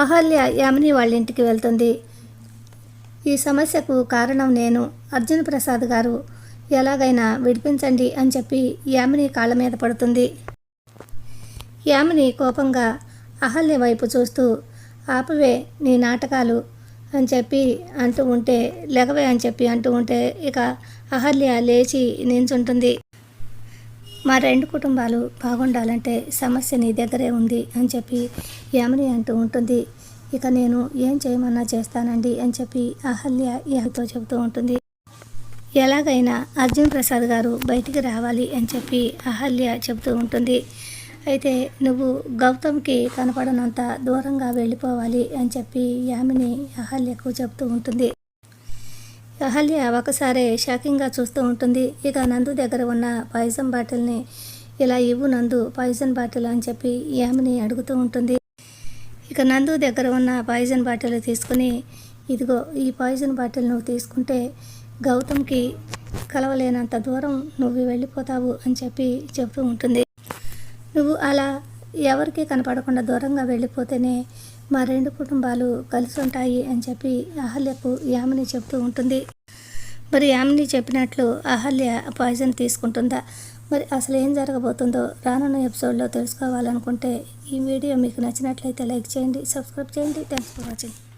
అహల్య యామిని వాళ్ళ ఇంటికి వెళ్తుంది. ఈ సమస్యకు కారణం నేను. అర్జున్ ప్రసాద్ గారు ఎలాగైనా విడిపించండి అని చెప్పి యామిని కాళ్ళ మీద పడుతుంది. యామిని కోపంగా అహల్య వైపు చూస్తూ ఆపవే నీ నాటకాలు అని చెప్పి అంటూ ఉంటే లెగవే అని చెప్పి అంటూ ఉంటే ఇక అహల్య లేచి నించుంటుంది. మా రెండు కుటుంబాలు బాగుండాలంటే సమస్య నీ దగ్గరే ఉంది అని చెప్పి యామిని అంటూ ఉంటుంది. ఇక నేను ఏం చేయమన్నా చేస్తానండి అని చెప్పి అహల్య యామితో చెబుతూ ఉంటుంది. ఎలాగైనా అర్జున్ ప్రసాద్ గారు బయటికి రావాలి అని చెప్పి అహల్య చెబుతూ ఉంటుంది. అయితే నువ్వు గౌతమ్కి కనపడనంత దూరంగా వెళ్ళిపోవాలి అని చెప్పి యామిని అహల్యకు చెబుతూ ఉంటుంది. అహల్య ఒకసారి షాకింగ్గా చూస్తూ ఉంటుంది. ఇక నందు దగ్గర ఉన్న పాయిజన్ బాటిల్ని ఇలా ఇవ్వు నందు పాయిజన్ బాటిల్ అని చెప్పి యామిని అడుగుతూ ఉంటుంది. ఇక నందు దగ్గర ఉన్న పాయిజన్ బాటిల్ తీసుకుని ఇదిగో ఈ పాయిజన్ బాటిల్ నువ్వు తీసుకుంటే గౌతమ్కి కలవలేనంత దూరం నువ్వు వెళ్ళిపోతావు అని చెప్పి చెబుతూ ఉంటుంది. నువ్వు అలా ఎవరికీ కనపడకుండా దూరంగా వెళ్ళిపోతేనే మా రెండు కుటుంబాలు కలిసి ఉంటాయి అని చెప్పి అహల్యకు యామిని చెప్తూ ఉంటుంది. మరి యామిని చెప్పినట్లు అహల్య పాయిజన్ తీసుకుంటుందా? మరి అసలు ఏం జరగబోతుందో రానున్న ఎపిసోడ్లో తెలుసుకోవాలనుకుంటే ఈ వీడియో మీకు నచ్చినట్లయితే లైక్ చేయండి సబ్స్క్రైబ్ చేయండి. Thanks for watching